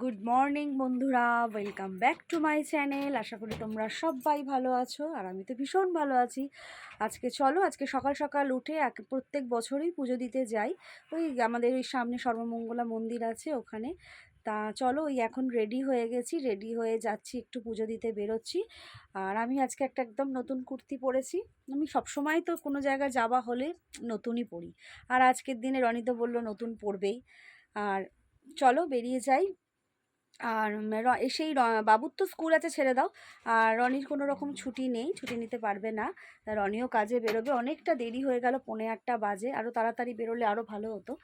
Good morning বন্ধুরা। Welcome back to my channel আশা করি তোমরা সবাই ভালো আছো, আর আমি তো ভীষণ ভালো আছি। আজকে চলো, আজকে সকাল সকাল উঠে এক, প্রত্যেক বছরই পুজো দিতে যাই। ওই আমাদের ওই সামনে সর্বমঙ্গলা মন্দির আছে ওখানে। তা চলো, ওই এখন রেডি হয়ে গেছি। রেডি হয়ে যাচ্ছি, একটু পুজো দিতে বেরোচ্ছি। আর আমি আজকে একটা একদম নতুন কুর্তি পরেছি। আমি সবসময় তো কোনো জায়গায় যাওয়া হলে নতুনই পরি। আর আজকের দিনে রনিত বলল, নতুন পরবেই। আর চলো, বেরিয়ে যাই। আর র- বাবুর তো স্কুল আছে, ছেড়ে দাও। আর রনির কোনো রকম ছুটি নেই, ছুটি নিতে পারবে না। রনিও কাজে বেরোবে। অনেকটা দেরি হয়ে গেল, পৌনে আটটা বাজে। আরও তাড়াতাড়ি বেরোলে আরও ভালো হতো।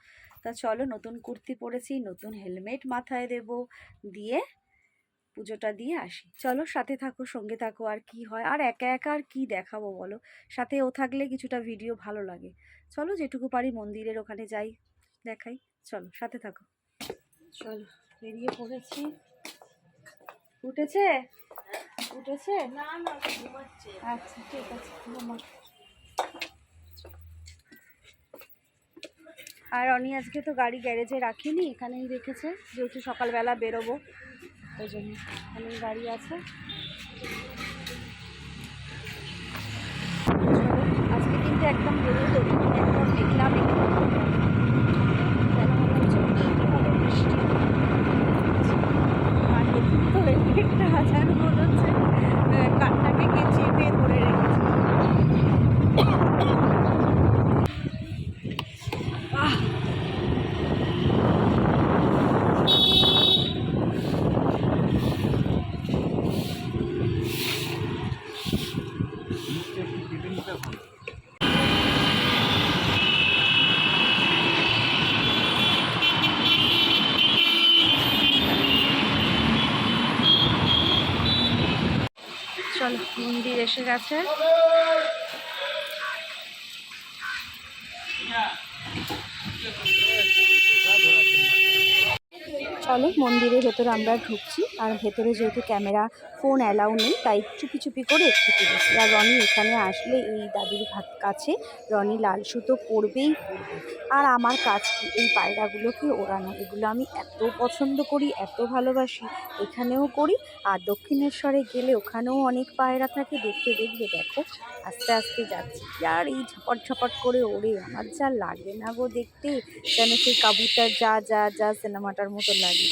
তা চলো, নতুন কুর্তি পরেছি, নতুন হেলমেট মাথায় দেব দিয়ে, পুজোটা দিয়ে আসি। চলো, সাথে থাকো, সঙ্গে থাকো, আর কি হয়? আর একা একা আর কী দেখাবো বলো? সাথে ও থাকলে কিছুটা ভিডিও ভালো লাগে। চলো, যেটুকু পারি মন্দিরের ওখানে যাই, দেখাই। চলো, সাথে থাকো। চলো। বেরিয়ে পড়েছি। উঠেছে? উঠেছে? না না ঘুমাচ্ছে। আচ্ছা ঠিক আছে ঘুমা। আর অনি আজকে তো গাড়ি গ্যারেজে রাখিনি এখানেই রেখেছে। যেহেতু সকালবেলা বেরোবো ওই জন্য এখানেই গাড়ি আছে। আজকে কিন্তু একদম রোদ একদম মেঘলা মেঘলা যেন মনে হচ্ছে বৃষ্টি হবে, বৃষ্টি। আর নতুন তো একটা হাজার মনে হচ্ছে আহ, কানটাকে কে চেপে ধরে রেখেছে আহ চলো মন্দির এসে গেছে। চলো মন্দিরের ভেতরে আমরা ঢুকছি। আর ভেতরে যেহেতু ক্যামেরা ফোন অ্যালাউ নেই, তাই চুপি চুপি করে একটু তুলেছি। আর রনি এখানে আসলে এই দাদুর কাছে, রনি লাল সুতো পরবেই পরবে। আর আমার কাজ কি? এই পায়রাগুলোকে ওড়ানো। এগুলো আমি এত পছন্দ করি, এত ভালোবাসি। এখানেও করি, আর দক্ষিণেশ্বরে গেলে ওখানেও অনেক পায়রা থাকে। দেখতে, দেখবে, দেখো। আস্তে আস্তে যাচ্ছি। আর এই ঝপট ঝপট করে ওড়ে। আমার যা লাগে না গো দেখতে। যেন সেই কাবুটার যা যা যা সিনেমাটার মতো লাগে।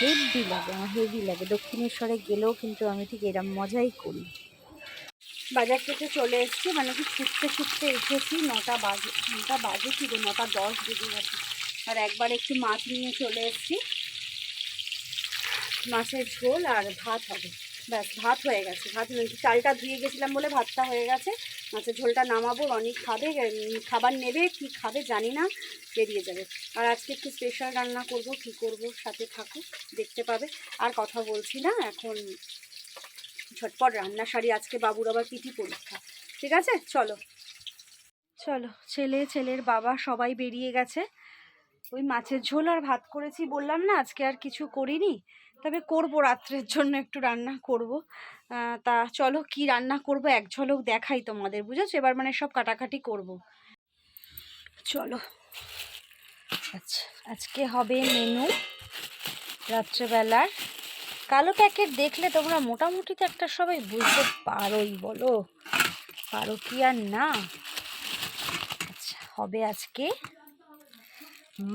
হেভি লাগে, আমার হেভি লাগে। দক্ষিণেশ্বরে গেলেও কিন্তু আমি ঠিক এরম মজাই করি। বাজার থেকে চলে এসেছি মানে কি ছুটতে ছুটতে এসেছি নটা বাজে নটা বাজে কি নটা দশ বেজে গেছে। আর একবার একটু মাছ নিয়ে চলে এসেছি। মাছের ঝোল আর ভাত হবে। ব্যাস, ভাত হয়ে গেছে। ভাত গেছে। চালটা ধুয়ে গেছিলাম বলে ভাতটা হয়ে গেছে। মাছের ঝোলটা নামাবো অনেক খাবে খাবার নেবে, কি খাবে জানি না, বেরিয়ে যাবে। আর আজকে একটু স্পেশাল রান্না করব, কি করব, সাথে থাকো দেখতে পাবে। আর কথা বলছি না, এখন ঝটপট রান্না সারি, আজকে বাবুর আবার পিঠি পরীক্ষা। ঠিক আছে? চলো। চলো, ছেলে, ছেলের বাবা সবাই বেরিয়ে গেছে। ওই মাছের ঝোল আর ভাত করেছি বললাম না, আজকে আর কিছু করিনি। তবে করব রাত্রের জন্য একটু রান্না করব। তা চলো কি রান্না করব? এক ঝলক দেখাই তোমাদের, বুঝেছ? এবার মানে সব কাটাকাটি করব। চলো। আচ্ছা আজকে হবে মেনু রাত্রেবেলার। কালো প্যাকেট দেখলে তোমরা মোটামুটি তো একটা সবাই বুঝতে পারোই, বলো? পারো কি আর না? আচ্ছা হবে আজকে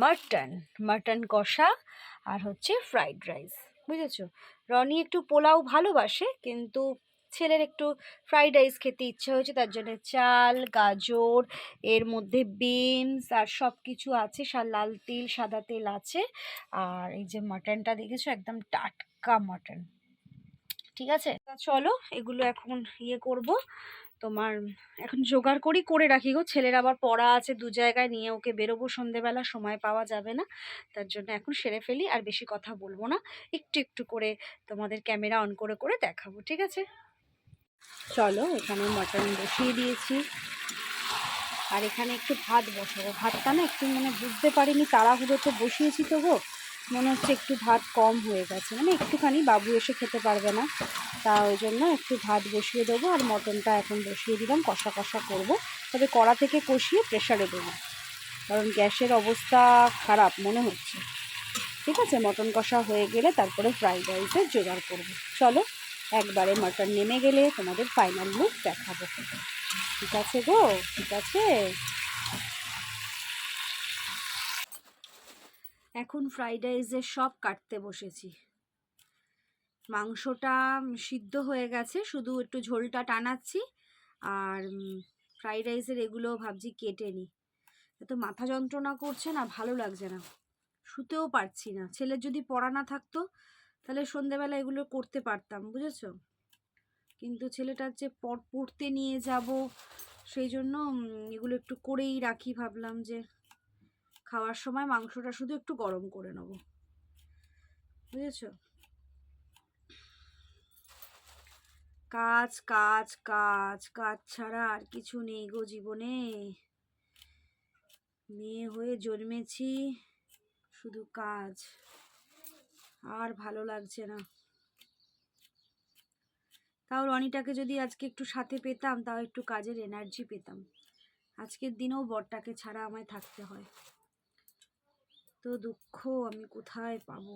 মাটন মাটন কষা আর হচ্ছে ফ্রাইড রাইস, বুঝেছ? রনি একটু পোলাও ভালোবাসে, কিন্তু ছেলের একটু ফ্রাইড রাইস খেতে ইচ্ছে হয়েছে, তার জন্য চাল, গাজর, এর মধ্যে বিনস আর সব কিছু আছে লাল তেল, সাদা তেল আছে। আর এই যে মাটনটা দেখেছ? একদম টাটকা মাটন। ঠিক আছে? চলো, এগুলো এখন ইয়ে করব। তোমার এখন জোগাড় করি, করে রাখি গো। ছেলের আবার পড়া আছে দু জায়গায়, নিয়ে ওকে বেরোবো সন্ধেবেলা, সময় পাওয়া যাবে না। তার জন্য এখন সেরে ফেলি, আর বেশি কথা বলব না। একটু একটু করে তোমাদের ক্যামেরা অন করে করে দেখাবো, ঠিক আছে? চলো, এখানে মটন বসিয়ে দিয়েছি। আর এখানে একটু ভাত বসাবো। ভাতটা না একটু মানে বুঝতে পারিনি তাড়াহুড়োতে বসিয়েছি তো গো। মনে হচ্ছে একটু ভাত কম হয়ে গেছে। মানে একটুখানি বাবু এসে খেতে পারবে না। তা ওই জন্য একটু ভাত বসিয়ে দেবো আর মটনটা এখন বসিয়ে দিলাম, কষা কষা করব। তবে কড়া থেকে কষিয়ে প্রেশারে দেবো। কারণ গ্যাসের অবস্থা খারাপ মনে হচ্ছে। ঠিক আছে? মটন কষা হয়ে গেলে তারপরে ফ্রাইড রাইসের জোগাড় করব। চলো, একবারে মটন নেমে গেলে তোমাদের ফাইনাল লুক দেখাবো। ঠিক আছে গো? ঠিক আছে? এখন ফ্রাইড রাইসের সব কাটতে বসেছি। মাংসটা সিদ্ধ হয়ে গেছে, শুধু একটু ঝোলটা টানাচ্ছি আর ফ্রাইড রাইসের এগুলো ভাবছি কেটে নিই। এত মাথা যন্ত্রণা করছে না, ভালো লাগছে না। শুতেও পারছি না। ছেলের যদি পড়া না থাকতো, তাহলে সন্ধেবেলা এগুলো করতে পারতাম, বুঝেছ? কিন্তু ছেলেটার যে পড়তে নিয়ে যাব, সেই জন্য এগুলো একটু করেই রাখি ভাবলাম যে খাওয়ার সময় মাংসটা শুধু একটু গরম করে নেব। বুঝেছ? কাজ কাজ কাজ কাজ ছাড়া আর কিছু নেই গো জীবনে। মেয়ে হয়ে জন্মেছি, শুধু কাজ। আর ভালো লাগছে না। তাও রনিটাকে যদি আজকে একটু সাথে পেতাম, তাও একটু কাজের এনার্জি পেতাম। আজকের দিনেও বরটাকে ছাড়া আমায় থাকতে হয়। তো দুঃখ আমি কোথায় পাবো?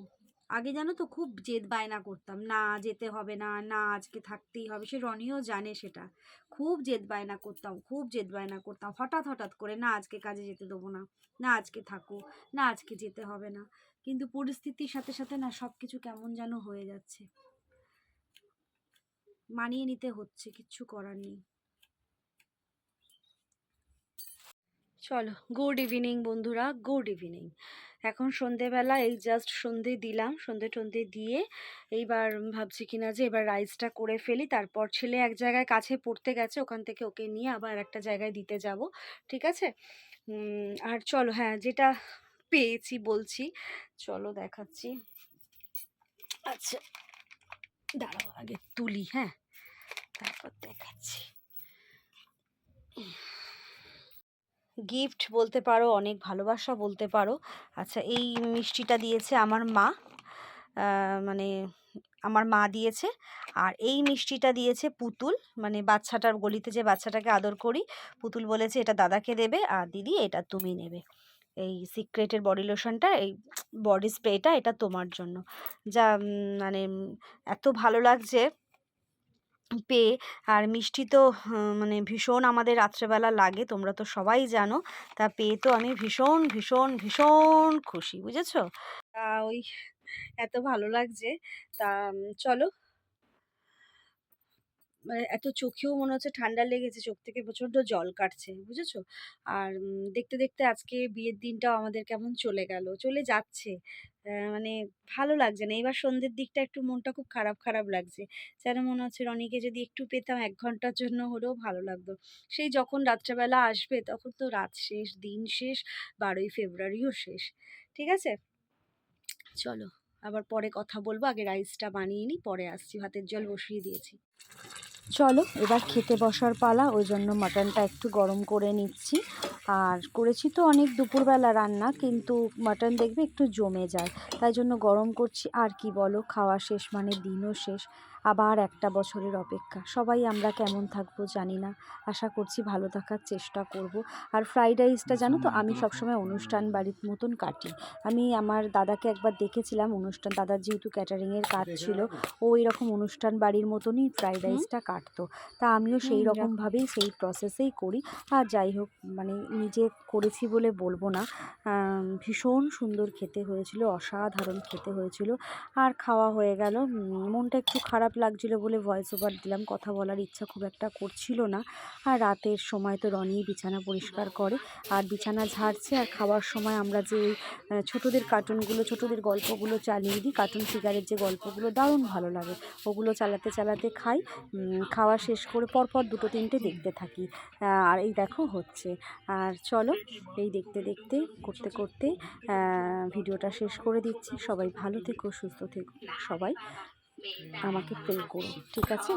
আগে জানো তো খুব জেদ বায়না করতাম, না যেতে হবে না না আজকে থাকতেই হবে। সে রনিও জানে সেটা। খুব জেদ বায়না করতাম, খুব জেদ বায়না করতাম। হঠাৎ হঠাৎ করে না আজকে কাজে যেতে দেবো না না আজকে থাকো, না আজকে যেতে হবে না। কিন্তু পরিস্থিতির সাথে সাথে না সব কিছু কেমন যেন হয়ে যাচ্ছে। মানিয়ে নিতে হচ্ছে, কিচ্ছু করার নেই। চলো গুড ইভিনিং বন্ধুরা গুড ইভিনিং এখন সন্ধেবেলা এই জাস্ট সন্ধে দিলাম, সন্ধে টন্ধে দিয়ে এইবার ভাবছি কিনা যে এবার রাইসটা করে ফেলি, তারপর ছেলে এক জায়গায় কাছে পড়তে গেছে, ওখান থেকে ওকে নিয়ে আবার একটা জায়গায় দিতে যাব, ঠিক আছে? আর চলো হ্যাঁ যেটা পেয়েছি, বলছি, চলো দেখাচ্ছি। আচ্ছা দাঁড়াও, আগে তুলি হ্যাঁ তারপর দেখাচ্ছি। গিফট বলতে পারো, অনেক ভালোবাসা বলতে পারো। আচ্ছা এই মিষ্টিটা দিয়েছে আমার মা। মানে আমার মা দিয়েছে। আর এই মিষ্টিটা দিয়েছে পুতুল। মানে বাচ্চাটার গলিতে যে বাচ্চাটাকে আদর করি, পুতুল বলেছে, এটা দাদাকে দেবে আর দিদি, এটা তুমি নেবে। এই সিক্রেটের বডি লোশনটা, এই বডি স্প্রেটা এটা তোমার জন্য। যা মানে এত ভালো লাগছে পেয়ে। আর মিষ্টি তো মানে ভীষণ আমাদের রাত্রেবেলা লাগে, তোমরা তো সবাই জানো। তা পেয়ে তো আমি ভীষণ ভীষণ ভীষণ খুশি, বুঝেছ? তা ওই, এত ভালো লাগছে। তা চলো মানে এত চোখেও মনে হচ্ছে ঠান্ডা লেগেছে, চোখ থেকে প্রচণ্ড জল কাটছে, বুঝেছ? আর দেখতে দেখতে আজকে বিয়ের দিনটাও আমাদের কেমন চলে গেল, চলে যাচ্ছে। মানে ভালো লাগছে না, এবার সন্ধ্যের দিকটা একটু মনটা খুব খারাপ খারাপ লাগছে। যেন মনে হচ্ছে রনিকে যদি একটু পেতাম এক ঘণ্টার জন্য হলেও ভালো লাগতো। সেই যখন রাত্রেবেলা আসবে, তখন তো রাত শেষ, দিন শেষ, বারোই ফেব্রুয়ারিও শেষ, ঠিক আছে? চলো, আবার পরে কথা বলব, আগে রাইসটা বানিয়ে নিই, পরে আসছি, ভাতের জল বসিয়ে দিয়েছি। চলো, এবার খেতে বসার পালা। ওই জন্য মাটনটা একটু গরম করে নিচ্ছি। আর করেছি তো অনেক দুপুরবেলা রান্না, কিন্তু মাটন দেখবে একটু জমে যায়। তাই জন্য গরম করছি। আর কি বলো, খাওয়া শেষ মানে দিনও শেষ। আবার একটা বছরের অপেক্ষা। সবাই আমরা কেমন থাকব জানি না। আশা করছি ভালো থাকার চেষ্টা করব। আর ফ্রাইড রাইসটা জানো তো আমি সবসময় অনুষ্ঠান বাড়ির মতন কাটি। আমি আমার দাদাকে একবার দেখেছিলাম অনুষ্ঠান দাদার যেহেতু ক্যাটারিংয়ের কাজ ছিল ও এরকম অনুষ্ঠান বাড়ির মতনই ফ্রাইড রাইসটা কাটতো। তা আমিও সেই রকমভাবেই সেই প্রসেসেই করি। আর যাই হোক মানে নিজে করেছি বলে বলব না। ভীষণ সুন্দর খেতে হয়েছিল অসাধারণ খেতে হয়েছিল। আর খাওয়া হয়ে গেল। মনটা একটু খারাপ লাগছিল বলে ভয়েস ওভার দিলাম। কথা বলার ইচ্ছা খুব একটা করছিল না। আর রাতের সময় তো রনি বিছানা পরিষ্কার করে। আর বিছানা ঝাড়ছে। আর খাওয়ার সময় আমরা যে ছোটোদের কার্টুনগুলো, ছোটোদের গল্পগুলো চালিয়ে দিই। কার্টুন ফিগারের যে গল্পগুলো দারুণ ভালো লাগে। ওগুলো চালাতে চালাতে খাই। খাওয়া শেষ করে পরপর দুটো তিনটে দেখতে থাকি। আর এই দেখো হচ্ছে। আর চলো, এই দেখতে দেখতে, করতে করতে ভিডিওটা শেষ করে দিচ্ছি। সবাই ভালো থেকো, সুস্থ থেকো, সবাই। আমাকে প্রে করো ঠিক আছে?